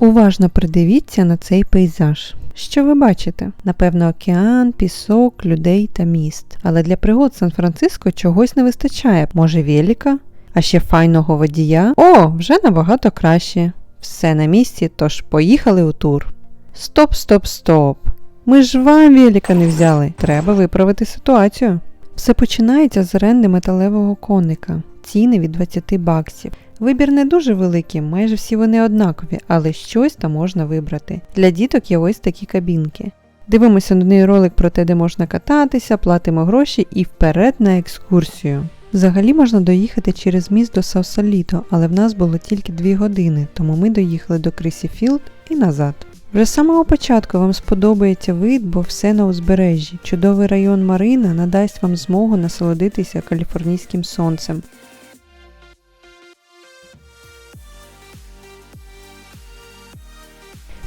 Уважно придивіться на цей пейзаж. Що ви бачите? Напевно, океан, пісок, людей та міст. Але для пригод Сан-Франциско чогось не вистачає. Може, велика? А ще файного водія? О, вже набагато краще. Все на місці, тож поїхали у тур. Стоп, стоп, стоп. Ми ж вам велика не взяли. Треба виправити ситуацію. Все починається з оренди металевого коника. Ціни від 20 баксів. Вибір не дуже великий, майже всі вони однакові, але щось там можна вибрати. Для діток є ось такі кабінки. Дивимося новий ролик про те, де можна кататися, платимо гроші і вперед на екскурсію. Взагалі можна доїхати через міст до Саусаліто, але в нас було тільки 2 години, тому ми доїхали до Крисіфілд і назад. Вже з самого початку вам сподобається вид, бо все на узбережжі. Чудовий район Марина надасть вам змогу насолодитися каліфорнійським сонцем.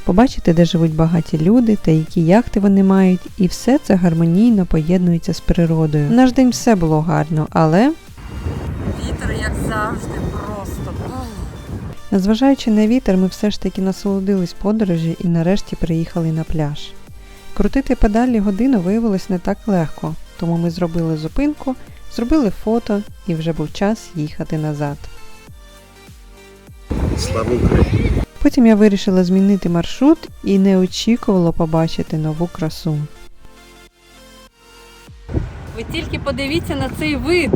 Побачите, де живуть багаті люди та які яхти вони мають, і все це гармонійно поєднується з природою. В наш день все було гарно, але Вітер, як завжди, просто. Незважаючи на вітер, ми все ж таки насолодились подорожі і нарешті приїхали на пляж. Крутити педалі годину виявилось не так легко, тому ми зробили зупинку, зробили фото і вже був час їхати назад. Слава Україні! Потім я вирішила змінити маршрут і не очікувала побачити нову красу. Ви тільки подивіться на цей вид.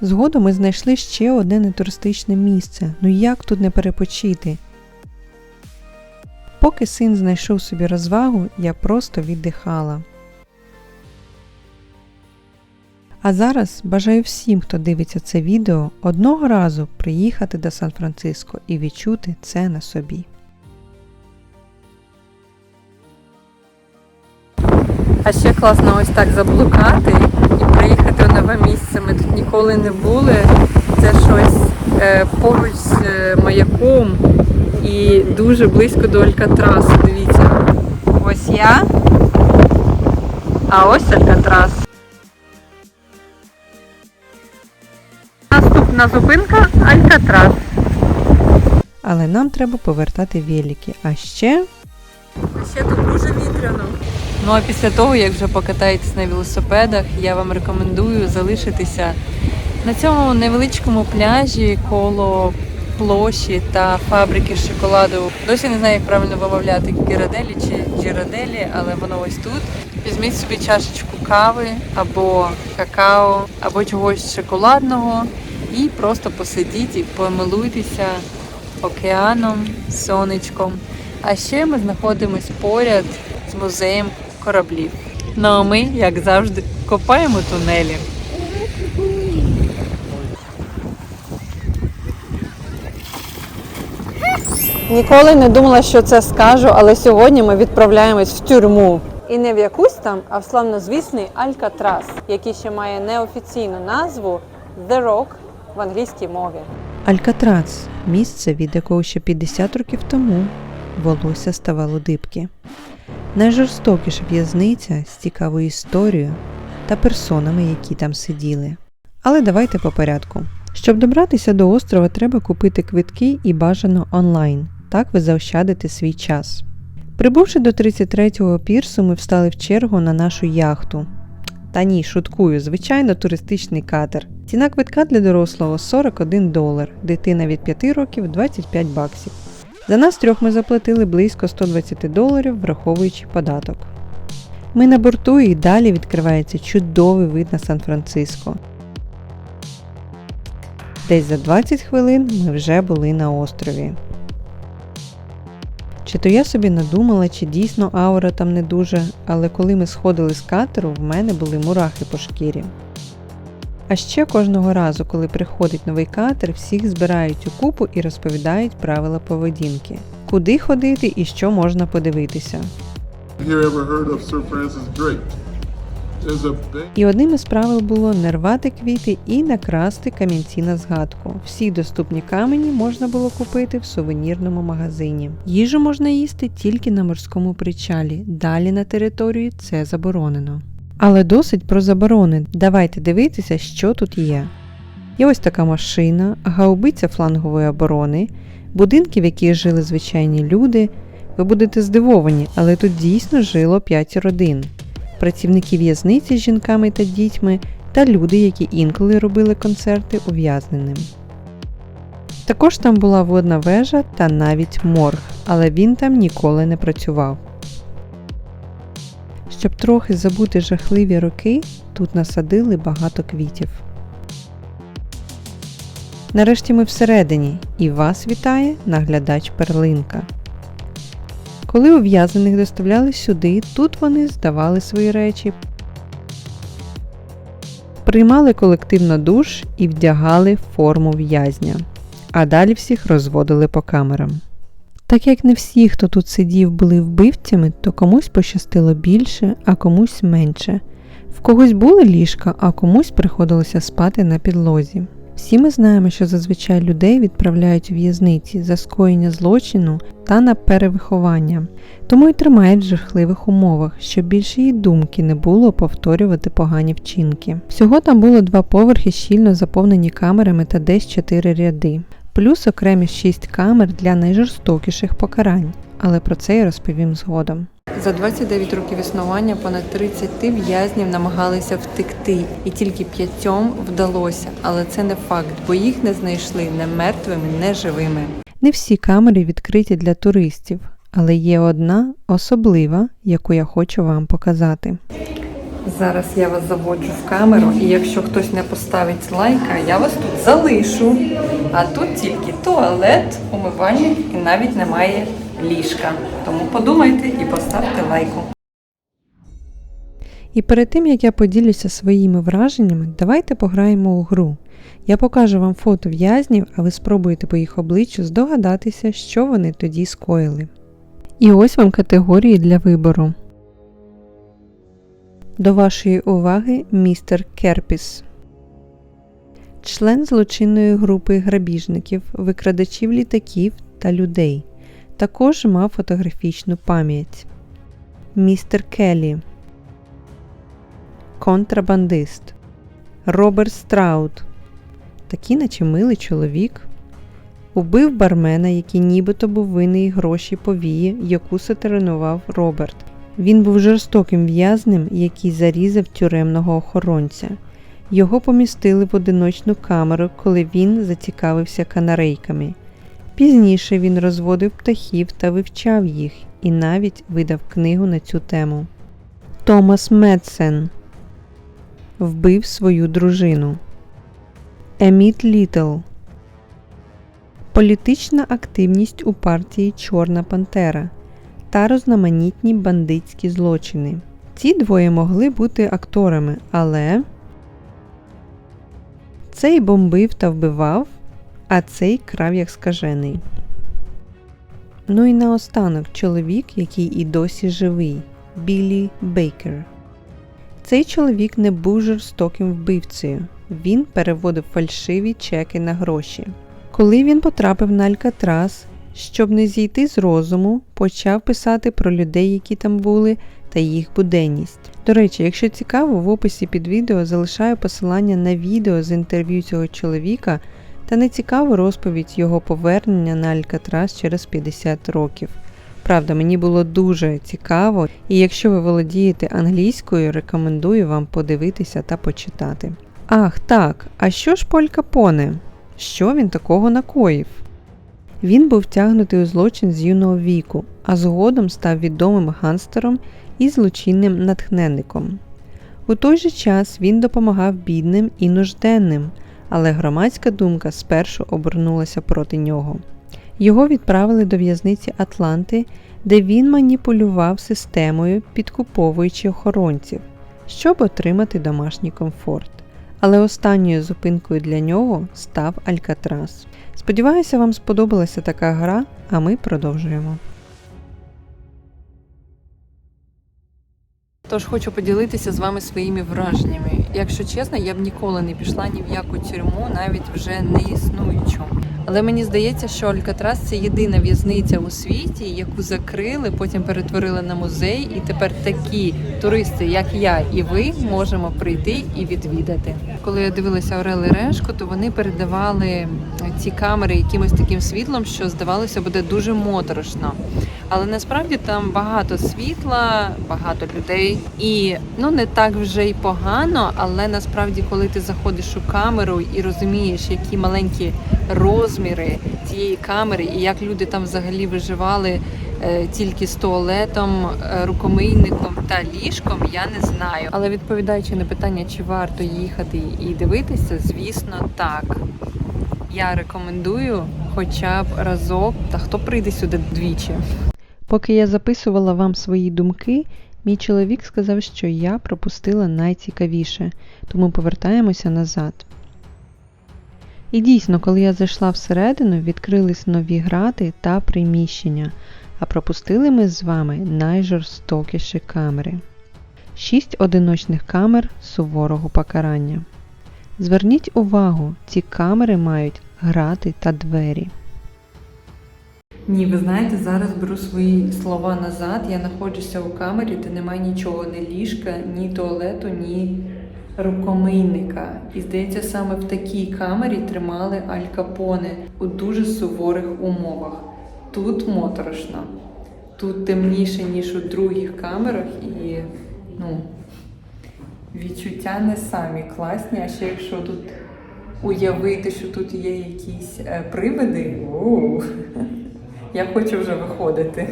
Згодом ми знайшли ще одне нетуристичне місце. Ну як тут не перепочити? Поки син знайшов собі розвагу, я просто віддихала. А зараз бажаю всім, хто дивиться це відео, одного разу приїхати до Сан-Франциско і відчути це на собі. А ще класно ось так заблукати і приїхати у нове місце. Ми тут ніколи не були. Це щось е, поруч з е, маяком і дуже близько до Алькатрасу. Дивіться. Ось я. А ось Алькатрас. Наступна зупинка Алькатрас. Але нам треба повертати велики. А ще Ще тут дуже вітряно. Ну а після того, як вже покатаєтесь на велосипедах, я вам рекомендую залишитися на цьому невеличкому пляжі коло площі та фабрики шоколаду. Досі не знаю, як правильно вимовляти гіраделі чи джираделі, але воно ось тут. Візьміть собі чашечку кави або какао, або чогось шоколадного і просто посидіть і помилуйтеся океаном, сонечком. А ще ми знаходимось поряд з музеєм кораблів. Ну а ми, як завжди, копаємо тунелі. Ніколи не думала, що це скажу, але сьогодні ми відправляємось в тюрму. І не в якусь там, а в славнозвісний Алькатрас, який ще має неофіційну назву The Rock в англійській мові. Алькатрац місце, від якого ще 50 років тому волосся ставало дибки. Найжорстокіша в'язниця з цікавою історією та персонами, які там сиділи. Але давайте по порядку. Щоб добратися до острова, треба купити квитки і бажано онлайн. Так ви заощадите свій час. Прибувши до 33-го пірсу, ми встали в чергу на нашу яхту. Та ні, шуткую, звичайно, туристичний катер. Ціна квитка для дорослого 41 долар, дитина від 5 років 25 баксів. За нас трьох ми заплатили близько 120 доларів, враховуючи податок. Ми на борту і далі відкривається чудовий вид на Сан-Франциско. Десь за 20 хвилин ми вже були на острові. Чи то я собі надумала, чи дійсно аура там не дуже, але коли ми сходили з катеру, в мене були мурахи по шкірі. А ще кожного разу, коли приходить новий катер, всіх збирають у купу і розповідають правила поведінки, куди ходити і що можна подивитися. Here ever heard of Sir Francis Drake? І одним із правил було не рвати квіти і накрасти камінці на згадку. Всі доступні камені можна було купити в сувенірному магазині. Їжу можна їсти тільки на морському причалі. Далі на території це заборонено. Але досить про заборони. Давайте дивитися, що тут є. Є ось така машина, гаубиця флангової оборони, будинки, в яких жили звичайні люди. Ви будете здивовані, але тут дійсно жило 5 родин. Працівники в'язниці з жінками та дітьми та люди, які інколи робили концерти ув'язненим. Також там була водна вежа та навіть морг, але він там ніколи не працював. Щоб трохи забути жахливі роки, тут насадили багато квітів. Нарешті ми всередині, і вас вітає наглядач Перлинка. Коли ув'язнених доставляли сюди, тут вони здавали свої речі, приймали колективно душ і вдягали форму в'язня, а далі всіх розводили по камерам. Так як не всі, хто тут сидів, були вбивцями, то комусь пощастило більше, а комусь менше. В когось були ліжка, а комусь приходилося спати на підлозі. Всі ми знаємо, що зазвичай людей відправляють у в'язниці за скоєння злочину та на перевиховання, тому й тримають в жахливих умовах, щоб більше її думки не було повторювати погані вчинки. Всього там було два поверхи, щільно заповнені камерами та десь чотири ряди, плюс окремі шість камер для найжорстокіших покарань, але про це я розповім згодом. За 29 років існування понад 30 в'язнів намагалися втекти, і тільки п'ятьом вдалося. Але це не факт, бо їх не знайшли не мертвими, не живими. Не всі камери відкриті для туристів, але є одна особлива, яку я хочу вам показати. Зараз я вас заводжу в камеру, і якщо хтось не поставить лайка, я вас тут залишу. А тут тільки туалет, умивальник і навіть немає ліжка. Тому подумайте і поставте лайку. І перед тим як я поділюся своїми враженнями, давайте пограємо у гру. Я покажу вам фото в'язнів, а ви спробуєте по їх обличчю здогадатися, що вони тоді скоїли. І ось вам категорії для вибору. До вашої уваги містер Керпіс. Член злочинної групи грабіжників, викрадачів літаків та людей. Також мав фотографічну пам'ять. Містер Келлі Контрабандист Роберт Страут. Такий наче милий чоловік. Убив бармена, який нібито був винний гроші повії, яку сатеринував Роберт. Він був жорстоким в'язнем, який зарізав тюремного охоронця. Його помістили в одиночну камеру, коли він зацікавився канарейками. Пізніше він розводив птахів та вивчав їх і навіть видав книгу на цю тему. Томас Медсен вбив свою дружину. Еміт Літл Політична активність у партії Чорна Пантера та розноманітні бандитські злочини. Ці двоє могли бути акторами, але цей бомбив та вбивав, а цей крав як скажений. Ну і наостанок чоловік, який і досі живий Біллі Бейкер. Цей чоловік не був жорстоким вбивцею. Він переводив фальшиві чеки на гроші. Коли він потрапив на Алькатрас, щоб не зійти з розуму, почав писати про людей, які там були, та їх буденність. До речі, якщо цікаво, в описі під відео залишаю посилання на відео з інтерв'ю цього чоловіка та не цікаву розповідь його повернення на Алькатрас через 50 років. Правда, мені було дуже цікаво, і якщо ви володієте англійською, рекомендую вам подивитися та почитати. Ах, так, а що ж Поль Капоне? Що він такого накоїв? Він був втягнутий у злочин з юного віку, а згодом став відомим ганстером і злочинним натхненником. У той же час він допомагав бідним і нужденним, але громадська думка спершу обернулася проти нього. Його відправили до в'язниці Атланти, де він маніпулював системою, підкуповуючи охоронців, щоб отримати домашній комфорт. Але останньою зупинкою для нього став Алькатрас. Сподіваюся, вам сподобалася така гра, а ми продовжуємо. Тож хочу поділитися з вами своїми враженнями. Якщо чесно, я б ніколи не пішла ні в яку тюрму, навіть вже не існуючу. Але мені здається, що Алькатрас це єдина в'язниця у світі, яку закрили, потім перетворили на музей, і тепер такі туристи, як я і ви, можемо прийти і відвідати. Коли я дивилася Орел і Решку, то вони передавали ці камери якимось таким світлом, що здавалося буде дуже моторошно. Але насправді там багато світла, багато людей, і ну не так вже й погано. Але насправді, коли ти заходиш у камеру і розумієш, які маленькі розміри цієї камери, і як люди там взагалі виживали е, тільки з туалетом, е, рукомийником та ліжком, я не знаю. Але відповідаючи на питання, чи варто їхати і дивитися, звісно, так. Я рекомендую хоча б разок, та хто прийде сюди двічі. Поки я записувала вам свої думки, мій чоловік сказав, що я пропустила найцікавіше, тому повертаємося назад. І дійсно, коли я зайшла всередину, відкрились нові грати та приміщення, а пропустили ми з вами найжорстокіші камери. Шість одиночних камер суворого покарання. Зверніть увагу, ці камери мають грати та двері. Ні, ви знаєте, зараз беру свої слова назад. Я знаходжуся у камері, де немає нічого, ні ліжка, ні туалету, ні рукомийника. І здається, саме в такій камері тримали Аль Капоне у дуже суворих умовах. Тут моторошно, тут темніше, ніж у других камерах, і ну, відчуття не самі класні, а ще якщо тут уявити, що тут є якісь е, привиди. я хочу вже виходити.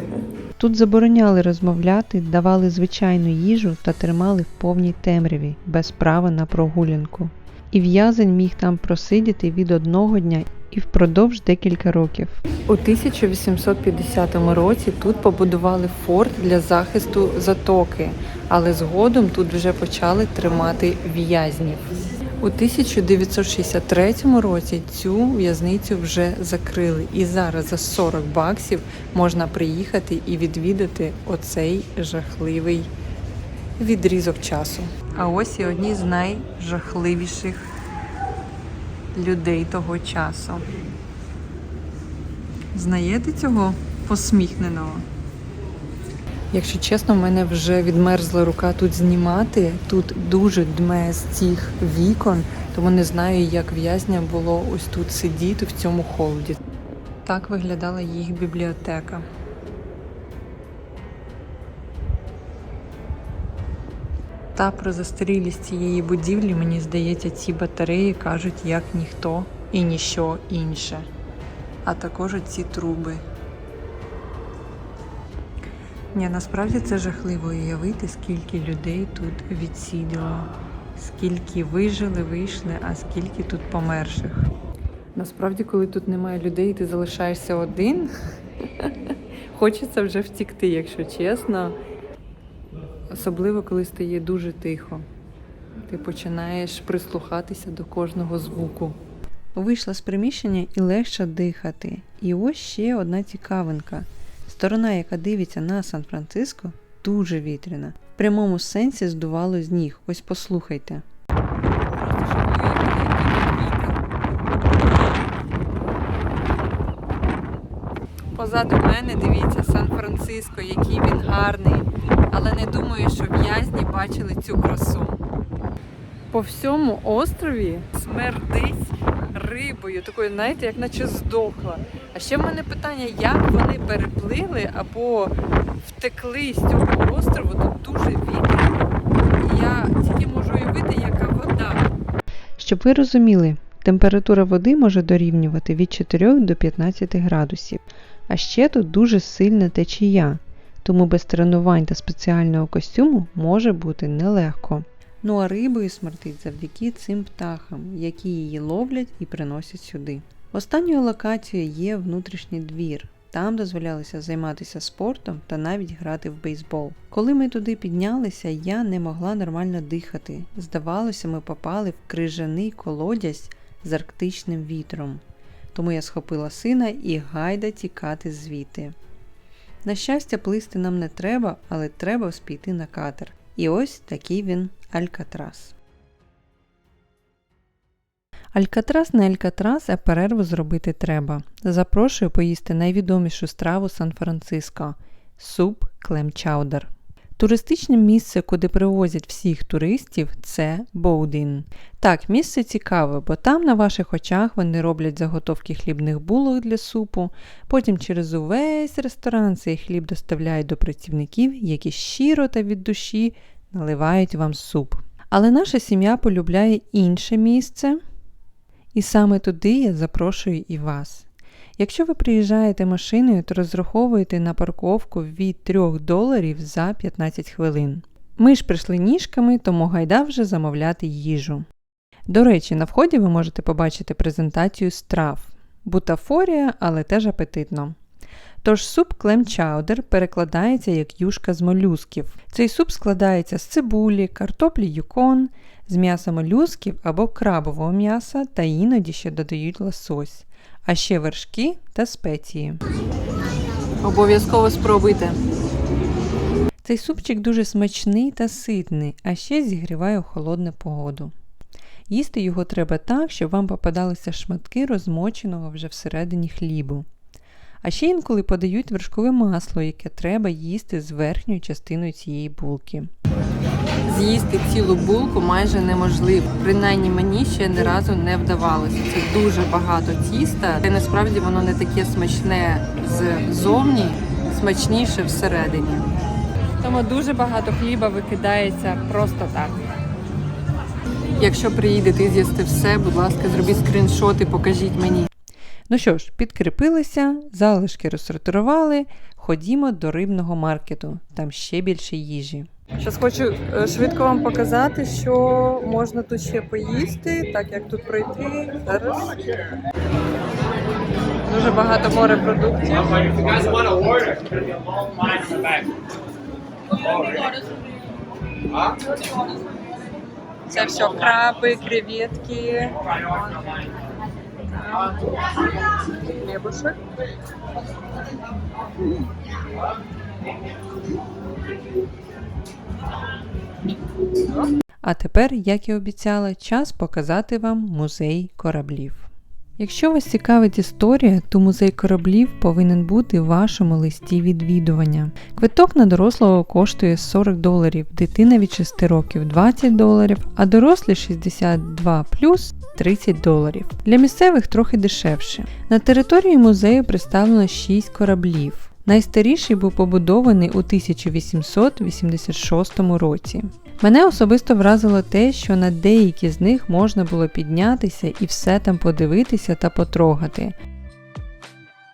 Тут забороняли розмовляти, давали звичайну їжу та тримали в повній темряві, без права на прогулянку. І в'язень міг там просидіти від одного дня і впродовж декілька років. У 1850 році тут побудували форт для захисту затоки, але згодом тут вже почали тримати в'язнів. У 1963 році цю в'язницю вже закрили, і зараз за 40 баксів можна приїхати і відвідати оцей жахливий відрізок часу. А ось і одні з найжахливіших людей того часу. Знаєте цього посміхненого? Якщо чесно, в мене вже відмерзла рука тут знімати. Тут дуже дме з цих вікон, тому не знаю, як в'язня було ось тут сидіти в цьому холоді. Так виглядала їх бібліотека. Та про застарілість цієї будівлі, мені здається, ці батареї кажуть як ніхто і ніщо інше. А також ці труби. Ні, насправді це жахливо уявити, скільки людей тут відсіділо, скільки вижили, вийшли, а скільки тут померших. Насправді, коли тут немає людей, і ти залишаєшся один. Хочеться вже втікти, якщо чесно. Особливо, коли стає дуже тихо. Ти починаєш прислухатися до кожного звуку. Вийшла з приміщення і легше дихати. І ось ще одна цікавинка. Сторона, яка дивиться на Сан-Франциско, дуже вітряна. В прямому сенсі здувало з ніг. Ось послухайте. Позаду мене дивіться Сан-Франциско, який він гарний. Але не думаю, що в'язні бачили цю красу. По всьому острові смердить рибою, такою, знаєте, як наче здохла. А ще в мене питання, як вони переплили або втекли з цього острову, тут дуже. І Я тільки можу уявити, яка вода. Щоб ви розуміли, температура води може дорівнювати від 4 до 15 градусів. А ще тут дуже сильна течія, тому без тренувань та спеціального костюму може бути нелегко. Ну а рибою смертить завдяки цим птахам, які її ловлять і приносять сюди. Останньою локацією є внутрішній двір. Там дозволялося займатися спортом та навіть грати в бейсбол. Коли ми туди піднялися, я не могла нормально дихати. Здавалося, ми попали в крижаний колодязь з арктичним вітром. Тому я схопила сина і гайда тікати звідти. На щастя, плисти нам не треба, але треба спійти на катер. І ось такий він Алькатрас. Алькатрас не Алькатрас, а перерву зробити треба. Запрошую поїсти найвідомішу страву Сан-Франциско суп клем-чаудер. Туристичне місце, куди привозять всіх туристів, це Боудін. Так, місце цікаве, бо там на ваших очах вони роблять заготовки хлібних булок для супу, потім через увесь ресторан цей хліб доставляють до працівників, які щиро та від душі наливають вам суп. Але наша сім'я полюбляє інше місце, і саме туди я запрошую і вас. Якщо ви приїжджаєте машиною, то розраховуєте на парковку від 3 доларів за 15 хвилин. Ми ж прийшли ніжками, тому гайда вже замовляти їжу. До речі, на вході ви можете побачити презентацію страв. Бутафорія, але теж апетитно. Тож суп клем-чаудер перекладається як юшка з молюсків. Цей суп складається з цибулі, картоплі юкон, з м'яса молюсків або крабового м'яса та іноді ще додають лосось, а ще вершки та спеції. Обов'язково спробуйте. Цей супчик дуже смачний та ситний, а ще зігріває у холодну погоду. Їсти його треба так, щоб вам попадалися шматки розмоченого вже всередині хлібу. А ще інколи подають вершкове масло, яке треба їсти з верхньою частиною цієї булки. З'їсти цілу булку майже неможливо. Принаймні мені ще ні разу не вдавалося. Це дуже багато тіста, і насправді воно не таке смачне ззовні, смачніше всередині. Тому дуже багато хліба викидається просто так. Якщо приїдете і з'їсти все, будь ласка, зробіть скріншот і покажіть мені. Ну що ж, підкріпилися, залишки розсортували, ходімо до рибного маркету, там ще більше їжі. Зараз хочу е, швидко вам показати, що можна тут ще поїсти, так як тут пройти. Зараз. Дуже багато морепродуктів. Це все краби, креветки. Хлібушек. А тепер, як і обіцяла, час показати вам музей кораблів. Якщо вас цікавить історія, то музей кораблів повинен бути в вашому листі відвідування. Квиток на дорослого коштує 40 доларів, дитина від 6 років 20 доларів, а дорослі 62 плюс 30 доларів. Для місцевих трохи дешевше. На території музею представлено 6 кораблів. Найстаріший був побудований у 1886 році. Мене особисто вразило те, що на деякі з них можна було піднятися і все там подивитися та потрогати.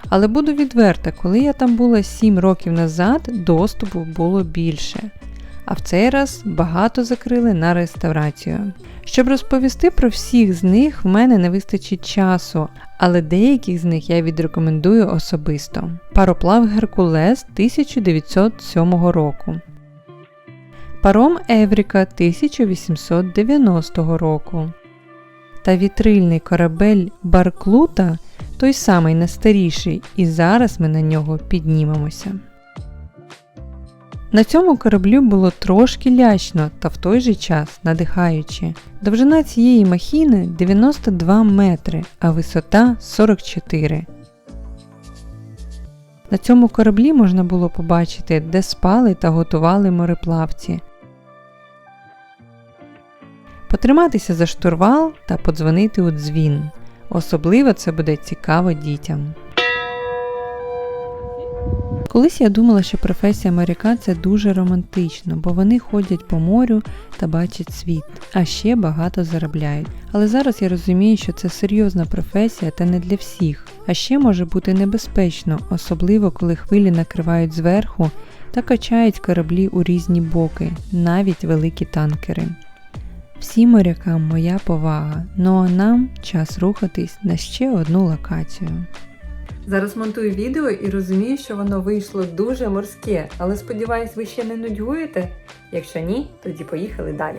Але буду відверта, коли я там була 7 років назад, доступу було більше. А в цей раз багато закрили на реставрацію. Щоб розповісти про всіх з них, в мене не вистачить часу, але деяких з них я відрекомендую особисто. Пароплав Геркулес 1907 року. Паром Евріка 1890 року. Та вітрильний корабель Барклута той самий найстаріший, і зараз ми на нього піднімемося. На цьому кораблю було трошки лячно та в той же час надихаюче. Довжина цієї махіни 92 метри, а висота 44. На цьому кораблі можна було побачити, де спали та готували мореплавці. Потриматися за штурвал та подзвонити у дзвін. Особливо це буде цікаво дітям. Колись я думала, що професія моряка це дуже романтично, бо вони ходять по морю та бачать світ, а ще багато заробляють. Але зараз я розумію, що це серйозна професія та не для всіх, а ще може бути небезпечно, особливо коли хвилі накривають зверху та качають кораблі у різні боки, навіть великі танкери. Всім морякам моя повага, ну а нам час рухатись на ще одну локацію. Зараз монтую відео і розумію, що воно вийшло дуже морське, але сподіваюсь, ви ще не нудьгуєте. Якщо ні, тоді поїхали далі.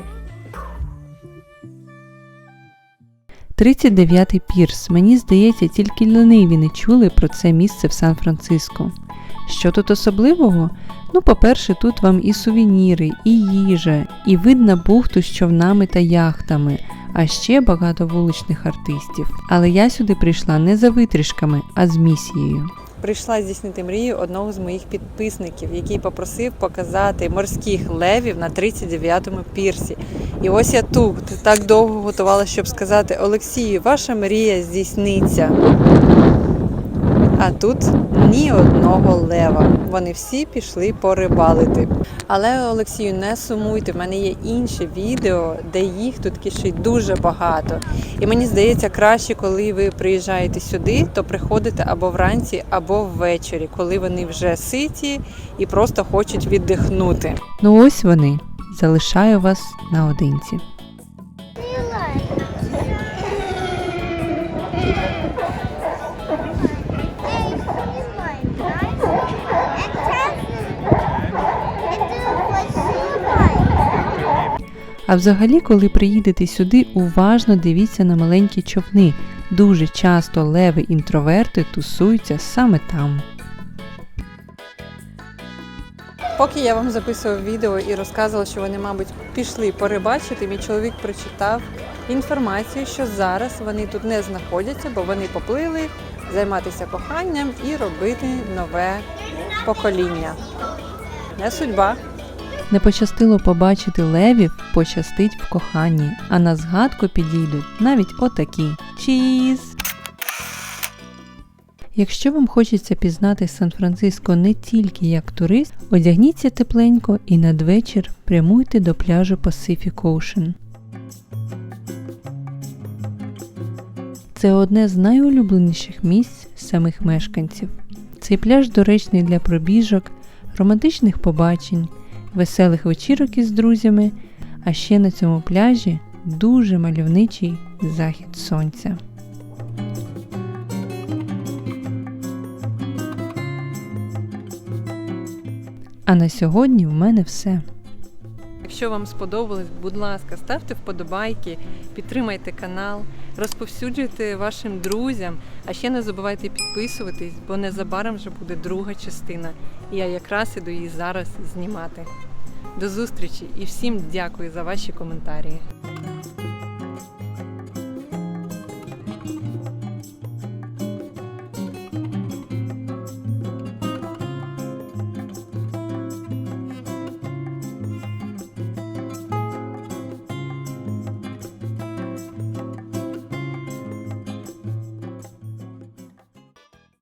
39-й пірс. Мені здається, тільки лениві не чули про це місце в Сан-Франциско. Що тут особливого? Ну, по-перше, тут вам і сувеніри, і їжа, і вид на бухту з човнами та яхтами, а ще багато вуличних артистів. Але я сюди прийшла не за витрішками, а з місією. Прийшла здійснити мрію одного з моїх підписників, який попросив показати морських левів на 39-му пірсі. І ось я тут так довго готувалася, щоб сказати Олексію, ваша мрія здійсниться. А тут ні одного лева. Вони всі пішли порибалити. Але Олексію, не сумуйте, в мене є інше відео, де їх тут кишить дуже багато. І мені здається, краще, коли ви приїжджаєте сюди, то приходите або вранці, або ввечері, коли вони вже ситі і просто хочуть віддихнути. Ну ось вони. Залишаю вас наодинці. А взагалі, коли приїдете сюди, уважно дивіться на маленькі човни. Дуже часто леви-інтроверти тусуються саме там. Поки я вам записував відео і розказувала, що вони, мабуть, пішли порибачити, мій чоловік прочитав інформацію, що зараз вони тут не знаходяться, бо вони поплили займатися коханням і робити нове покоління. Не судьба. Не пощастило побачити левів, пощастить в коханні, а на згадку підійдуть навіть отакі. Чіз! Якщо вам хочеться пізнати Сан-Франциско не тільки як турист, одягніться тепленько і надвечір прямуйте до пляжу Pacific Ocean. Це одне з найулюбленіших місць самих мешканців. Цей пляж доречний для пробіжок, романтичних побачень, веселих вечірок із друзями, а ще на цьому пляжі дуже мальовничий захід сонця. А на сьогодні в мене все. Якщо вам сподобалось, будь ласка, ставте вподобайки, підтримайте канал, розповсюджуйте вашим друзям, а ще не забувайте підписуватись, бо незабаром вже буде друга частина. І я якраз іду її зараз знімати. До зустрічі і всім дякую за ваші коментарі.